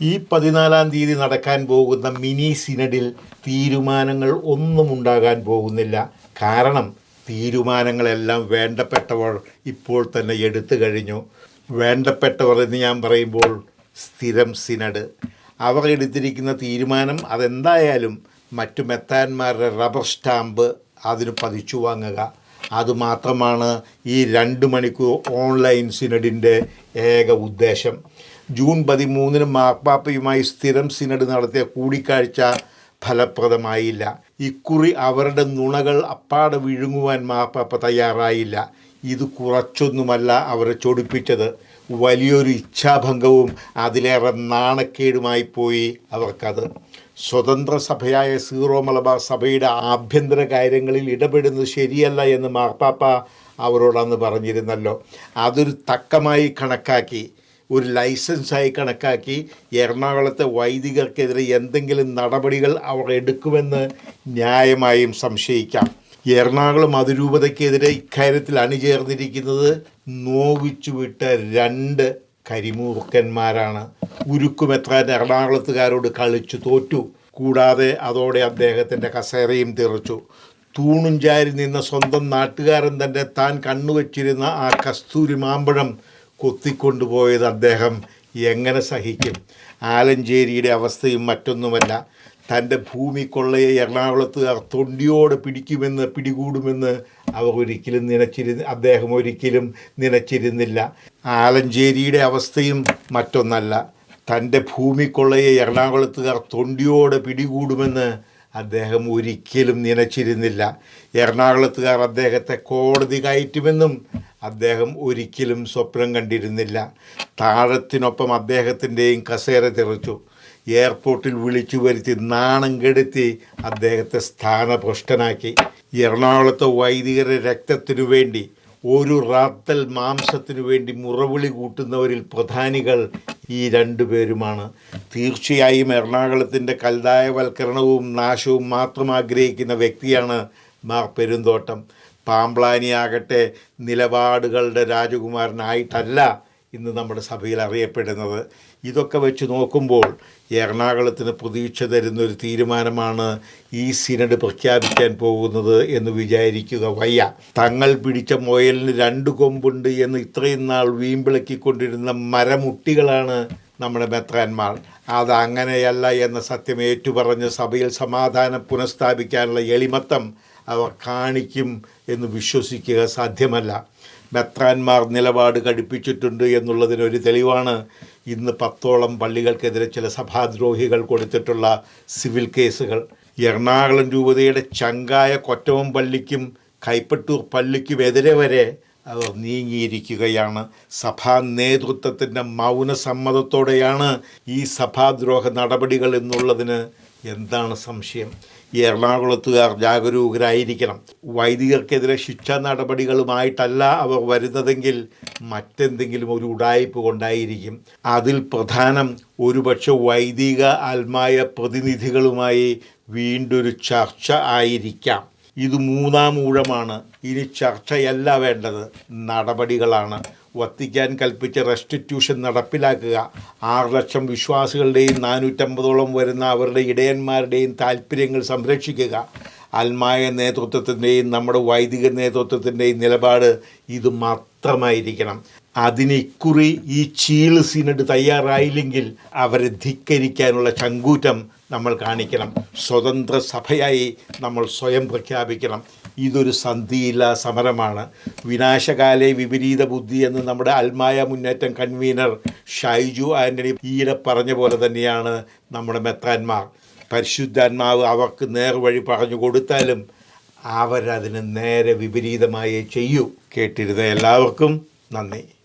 ഈ പതിനാലാം തീയതി നടക്കാൻ പോകുന്ന മിനി സിനഡിൽ തീരുമാനങ്ങൾ ഒന്നും ഉണ്ടാകാൻ പോകുന്നില്ല. കാരണം തീരുമാനങ്ങളെല്ലാം വേണ്ടപ്പെട്ടവർ ഇപ്പോൾ തന്നെ എടുത്തു കഴിഞ്ഞു. വേണ്ടപ്പെട്ടവർ എന്ന് ഞാൻ പറയുമ്പോൾ സ്ഥിരം സിനഡ്. അവർ എടുത്തിരിക്കുന്ന തീരുമാനം അതെന്തായാലും മറ്റു മെത്താന്മാരുടെ റബ്ബർ സ്റ്റാമ്പ് അതിന് പതിച്ചു വാങ്ങുക. അതുമാത്രമാണ് ഈ രണ്ട് മണിക്കൂർ ഓൺലൈൻ സിനഡിന്റെ ഏക ഉദ്ദേശം. ജൂൺ പതിമൂന്നിന് മാർപ്പാപ്പയുമായി സ്ഥിരം സിനഡ് നടത്തിയ കൂടിക്കാഴ്ച ഫലപ്രദമായില്ല. ഇക്കുറി അവരുടെ നുണകൾ അപ്പാടെ വിഴുങ്ങുവാൻ മാർപ്പാപ്പ തയ്യാറായില്ല. ഇത് കുറച്ചൊന്നുമല്ല അവരെ ചൊടിപ്പിച്ചത്. വലിയൊരു ഇച്ഛാഭംഗവും അതിലേറെ നാണക്കേടുമായി പോയി അവർക്കത്. സ്വതന്ത്ര സഭയായ സീറോ മലബാർ സഭയുടെ ആഭ്യന്തര കാര്യങ്ങളിൽ ഇടപെടുന്നത് ശരിയല്ല എന്ന് മാർപ്പാപ്പ അവരോടന്ന് പറഞ്ഞിരുന്നല്ലോ. അതൊരു തക്കമായി കണക്കാക്കി. ഒരു ലൈസൻസായി കണക്കാക്കി എറണാകുളത്തെ വൈദികർക്കെതിരെ എന്തെങ്കിലും നടപടികൾ അവർ എടുക്കുമെന്ന് ന്യായമായും സംശയിക്കാം. എറണാകുളം അതിരൂപതയ്ക്കെതിരെ ഇക്കാര്യത്തിൽ അണിചേർന്നിരിക്കുന്നത് നോവിച്ചുവിട്ട രണ്ട് കരിമൂർക്കന്മാരാണ്. ഉരുക്കുമെത്രാൻ എറണാകുളത്തുകാരോട് കളിച്ചു തോറ്റു. കൂടാതെ അതോടെ അദ്ദേഹത്തിന്റെ കസേരയും തെറിച്ചു. തൂണും ചാരി നിന്ന സ്വന്തം നാട്ടുകാരൻ തന്നെ താൻ കണ്ണുവച്ചിരുന്ന ആ കസ്തൂരി മാമ്പഴം കൊത്തിക്കൊണ്ടുപോയത് അദ്ദേഹം എങ്ങനെ സഹിക്കും? ആലഞ്ചേരിയുടെ അവസ്ഥയും മറ്റൊന്നുമല്ല. തന്റെ ഭൂമി കൊള്ളയെ എറണാകുളത്തുകാർ തൊണ്ടിയോടെ പിടിക്കുമെന്ന് പിടികൂടുമെന്ന് അവർ ഒരിക്കലും നനച്ചിരു അദ്ദേഹം ഒരിക്കലും നനച്ചിരുന്നില്ല. ആലഞ്ചേരിയുടെ അവസ്ഥയും മറ്റൊന്നല്ല. തന്റെ ഭൂമി കൊള്ളയെ എറണാകുളത്തുകാർ തൊണ്ടിയോടെ പിടികൂടുമെന്ന് അദ്ദേഹം ഒരിക്കലും നനച്ചിരുന്നില്ല. എറണാകുളത്തുകാർ അദ്ദേഹത്തെ കോടതി കയറ്റുമെന്നും അദ്ദേഹം ഒരിക്കലും സ്വപ്നം കണ്ടിരുന്നില്ല. താഴത്തിനൊപ്പം അദ്ദേഹത്തിന്റെയും കസേര തിറച്ചു. എയർപോർട്ടിൽ വിളിച്ചു വരുത്തി നാണം കെടുത്തി അദ്ദേഹത്തെ സ്ഥാനഭ്രഷ്ടനാക്കി. എറണാകുളത്തെ വൈദികരുടെ രക്തത്തിനു വേണ്ടി ഒരു റാത്തൽ മാംസത്തിനു വേണ്ടി മുറവിളി കൂട്ടുന്നവരിൽ പ്രധാനികൾ ഈ രണ്ടു പേരുമാണ്. തീർച്ചയായും എറണാകുളത്തിന്റെ കൽതായവൽക്കരണവും നാശവും മാത്രം ആഗ്രഹിക്കുന്ന വ്യക്തിയാണ് മാർ പെരുന്തോട്ടം. പാമ്പ്ലാനിയാകട്ടെ നിലപാടുകളുടെ രാജകുമാരനായിട്ടല്ല ഇന്ന് നമ്മുടെ സഭയിൽ അറിയപ്പെടുന്നത്. ഇതൊക്കെ വെച്ച് നോക്കുമ്പോൾ എറണാകുളത്തിന് പ്രതീക്ഷ തരുന്ന ഒരു തീരുമാനമാണ് ഈ സിനഡ് പ്രഖ്യാപിക്കാൻ പോകുന്നത് എന്ന് വിചാരിക്കുക വയ്യ. തങ്ങൾ പിടിച്ച മുയലിന് രണ്ട് കൊമ്പുണ്ട് എന്ന് ഇത്രയും നാൾ വീമ്പിളക്കിക്കൊണ്ടിരുന്ന മരമുട്ടികളാണ് നമ്മുടെ മെത്രാന്മാർ. അതങ്ങനെയല്ല എന്ന സത്യം ഏറ്റുപറഞ്ഞ് സഭയിൽ സമാധാനം പുനഃസ്ഥാപിക്കാനുള്ള എളിമത്തം അവർ കാണിക്കും എന്ന് വിശ്വസിക്കുക സാധ്യമല്ല. മെത്രാന്മാർ നിലപാട് കടുപ്പിച്ചിട്ടുണ്ട് എന്നുള്ളതിനൊരു തെളിവാണ്. ഇന്ന് പത്തോളം പള്ളികൾക്കെതിരെ ചില സഭാദ്രോഹികൾ കൊടുത്തിട്ടുള്ള സിവിൽ കേസുകൾ. എറണാകുളം രൂപതയുടെ ചങ്കായ കൊറ്റവം പള്ളിക്കും കൈപ്പട്ടൂർ പള്ളിക്കുമെതിരെ വരെ അവർ നീങ്ങിയിരിക്കുകയാണ്. സഭാ നേതൃത്വത്തിന്റെ മൗനസമ്മതത്തോടെയാണ് ഈ സഭാദ്രോഹ നടപടികൾ എന്നുള്ളതിന് എന്താണ് സംശയം? ഈ എറണാകുളത്തുകാർ ജാഗരൂകരായിരിക്കണം. വൈദികർക്കെതിരെ ശിക്ഷാ നടപടികളുമായിട്ടല്ല അവർ വരുന്നതെങ്കിൽ മറ്റെന്തെങ്കിലും ഒരു ഉടായ്പ കൊണ്ടായിരിക്കും. അതിൽ പ്രധാനം ഒരുപക്ഷെ വൈദിക ആത്മായ പ്രതിനിധികളുമായി വീണ്ടൊരു ചർച്ച ആയിരിക്കാം. ഇത് മൂന്നാം ഊഴമാണ്. ഇനി ചർച്ചയല്ല വേണ്ടത്. നടപടികളാണ്. വത്തിക്കാൻ കൽപ്പിച്ച റെസ്റ്റിറ്റ്യൂഷൻ നടപ്പിലാക്കുക. ആറ് ലക്ഷം വിശ്വാസികളുടെയും നാനൂറ്റമ്പതോളം വരുന്ന അവരുടെ ഇടയന്മാരുടെയും താല്പര്യങ്ങൾ സംരക്ഷിക്കുക. അൽമായ നേതൃത്വത്തിന്റെയും നമ്മുടെ വൈദിക നേതൃത്വത്തിന്റെയും നിലപാട് ഇത് മാത്രമായിരിക്കണം. അതിന് ഇക്കുറി ഈ ചീൾ സിനഡ് തയ്യാറായില്ലെങ്കിൽ അവരെ ധിക്കരിക്കാനുള്ള ചങ്കൂറ്റം നമ്മൾ കാണിക്കണം. സ്വതന്ത്ര സഭയായി നമ്മൾ സ്വയം പ്രഖ്യാപിക്കണം. ഇതൊരു സന്ധിയില്ല സമരമാണ്. വിനാശകാലെ വിപരീത ബുദ്ധി എന്ന് നമ്മുടെ അൽമായ മുന്നേറ്റം കൺവീനർ ഷൈജു ആന്റണി ഈയിടെ പറഞ്ഞ പോലെ തന്നെയാണ് നമ്മുടെ മെത്താന്മാർ പരിശുദ്ധാത്മാവ് അവർക്ക് നേർവഴി പറഞ്ഞു കൊടുത്താലും അവരതിന് നേരെ വിപരീതമായേ ചെയ്യൂ. കേട്ടിരുന്ന എല്ലാവർക്കും നന്ദി.